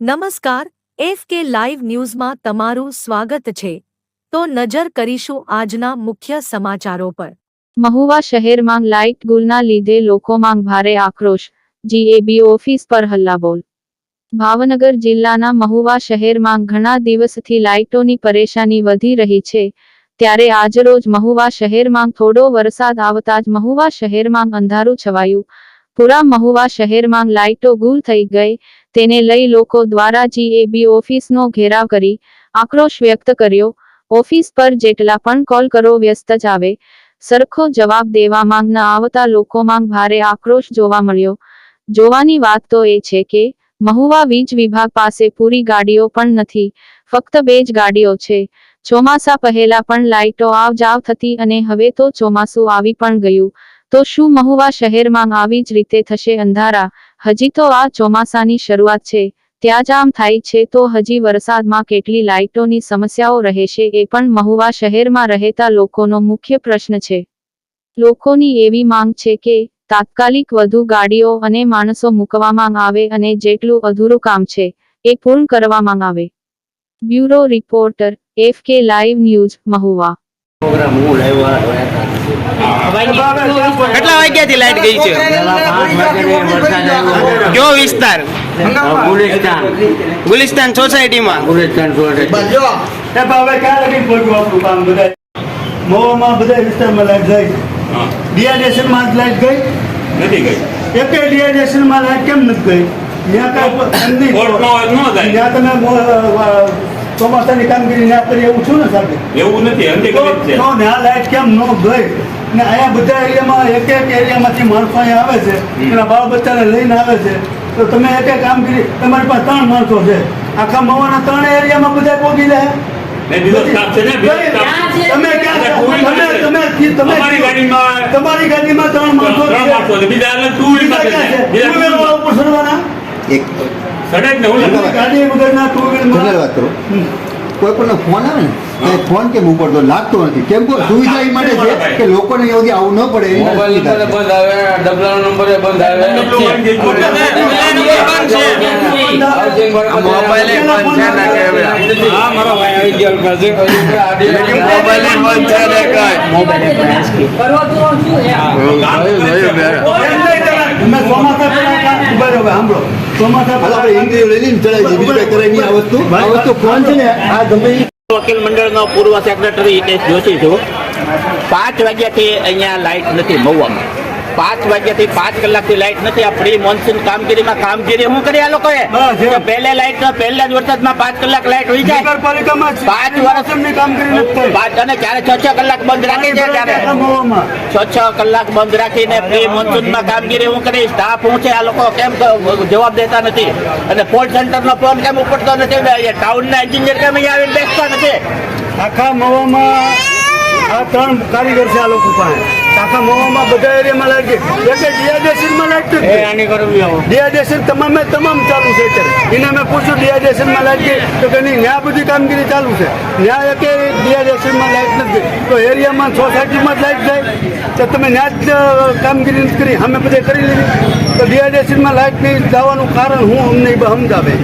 નમસ્કાર, F K live ન્યૂઝમાં તમારું સ્વાગત છે. તો નજર કરીશું આજના મુખ્ય સમાચારો પર. મહુવા શહેરમાં લાઇટ ગુલના લીધે લોકોમાં ભારે આક્રોશ, જીએબી ઓફિસ પર હલ્લાબોલ. ભાવનગર જિલ્લાના મહુવા શહેરમાં ઘણા દિવસથી લાઇટોની પરેશાની વધી રહી છે, ત્યારે આજરોજ મહુવા શહેરમાં થોડો વરસાદ આવતા જ મહુવા શહેરમાં અંધારું છવાયું પૂરા મહુવા શહેરમાં લાઇટો ગુલ થઈ ગઈ. તેને લઈ લોકો દ્વારા જીએબી ઓફિસનો ઘેરાવ કરી આક્રોશ વ્યક્ત કર્યો. ઓફિસ પર જેટલા પણ કોલ કરો વ્યસ્ત જ આવે. સરખો જવાબ દેવામાં ન આવતા લોકોમાં ભારે આક્રોશ જોવા મળ્યો. જોવાની વાત તો એ છે કે, મહુવા વીજ વિભાગ પાસે પૂરી ગાડીઓ પણ નથી. ફક્ત બે જ ગાડીઓ છે. ચોમાસા પહેલા પણ લાઇટો આવ જાવ થતી અને હવે તો ચોમાસું આવી પણ ગયું. તો શું મહુવા શહેરમાં આવી જ રીતે થશે અંધારા? હજી તો આ ચોમાસાની શરૂઆત છે, ત્યાં જ આમ થાય છે તો હજી વરસાદમાં કેટલી લાઇટોની સમસ્યાઓ રહેશે એ પણ મહુવા શહેરમાં રહેતા લોકોનો મુખ્ય પ્રશ્ન છે. લોકોની એવી માંગ છે કે, તાત્કાલિક વધુ ગાડીઓ અને માણસો મૂકવામાં આવે અને જેટલું અધૂરું કામ છે, એ પૂર્ણ કરવામાં આવે. Bureau reporter, F K live news, Mahuva. Program હું લાવ્યો કેટલા વાગ્યાથી લાઈટ ગઈ છે? કયો વિસ્તાર? ગુલિસ્તાન. ગુલિસ્તાન સોસાયટીમાં ગુલિસ્તાન સોસાયટી કામ બધા વિસ્તારમાં લાઈટ ગઈ ડિહાઇડ્રેશનમાં લાઈટ ગઈ? નથી ગઈ. એકે ડિહાઇડ્રેશનમાં લાઈટ કેમ નથી ગઈ? ત્યાં કાંઈ તમે ચોમાસાની કામગીરી ના કરી એવું છું ને સાહેબ? એવું નથી તો છે આ લાઈટ કેમ ન ગઈ? ને અહીંયા બધા એરિયામાં એક એક એરિયામાંથી માણસો અહીંયા આવે છે. એના બાળ બચ્ચાને લઈને આવે છે. તો તમે એક એક કામગીરી તમારી પાસે ત્રણ માણસો છે. આખા મવાના ત્રણ એરિયામાં બધા પહોંચી જાય તમારી ગાડીમાં ત્રણ માણસો બીજા ઉપર ચડવાના? વાત કરો. કોઈ પણ ફોન આવે ને એ ફોન કેમ ઉપડતો લાગતો નથી. કેમ કે સુવિધા એ માટે છે કે લોકોને યોગ્ય આવું ન પડે મોબાઈલ બંધ આવે નંબરે બંધ આવે. ડબલો મોબાઈલે બંધ છે. ને કે હા મારો ભાઈ આવી પાસે. મોબાઈલે બંધ છે ને કઈ? તમે ચોમાસા પહેલા કામ ઊભા રહો સાંભળો. ચોમાસા હાલ આપણે ઇન્ટરવ્યુ લઈ લઈને ચડાવી દઈએ. કરાય નહીં આ વસ્તુ. આ વસ્તુ ફોન છે ને? આ ગમે વકીલ મંડળનો પૂર્વ સેક્રેટરી હિતેશ જોશી છું. પાંચ વાગ્યાથી અહીંયા લાઇટ નથી મહુવામાં. પાંચ વાગ્યાથી પાંચ કલાકથી લાઇટ નથી. આ પ્રી મોન્સૂન કામગીરીમાં કામગીરી શું કરી આ લોકોએ? પહેલે લાઇટ પહેલા જ વરસાદમાં પાંચ કલાક લાઇટ હોય જાય. પાંચ વર્ષ પાંચ અને ક્યારે? છ છ કલાક બંધ રાખી છે ત્યારે. છ છ કલાક બંધ રાખીને પ્રી મોન્સૂનમાં કામગીરી હું કરી. સ્ટાફ હું છે આ લોકો કેમ જવાબ દેતા નથી? અને પોલ સેન્ટરનો ફોન કેમ ઉપડતો નથી? ટાઉનના એન્જિનિયર કેમ અહીંયા આવીને બેસતા નથી? આખા મવામાં આ ત્રણ કારીગર છે આ લોકો પાસે. આખા મવામાં બધા એરિયામાં લાગી. એટલે ડિહાઇડ્રેશનમાં લાગતું ડિહાઇડ્રેશન તમામે તમામ ચાલુ છે અત્યારે. એને મેં પૂછ્યું ડિહાઇડ્રેશનમાં લાગીએ તો કે નહીં ત્યાં બધી કામગીરી ચાલુ છે. ત્યાં એકે ડિહાઇડ્રેશનમાં લાઈટ નથી. તો એરિયામાં સોસાયટીમાં જ લાઈટ જાય. તો તમે ત્યાં જ કામગીરી નથી કરી. અમે બધે કરી લીધી. તો ડિહાઇડ્રેશનમાં લાઈટ નહીં જવાનું કારણ હું અમને સમજાવે.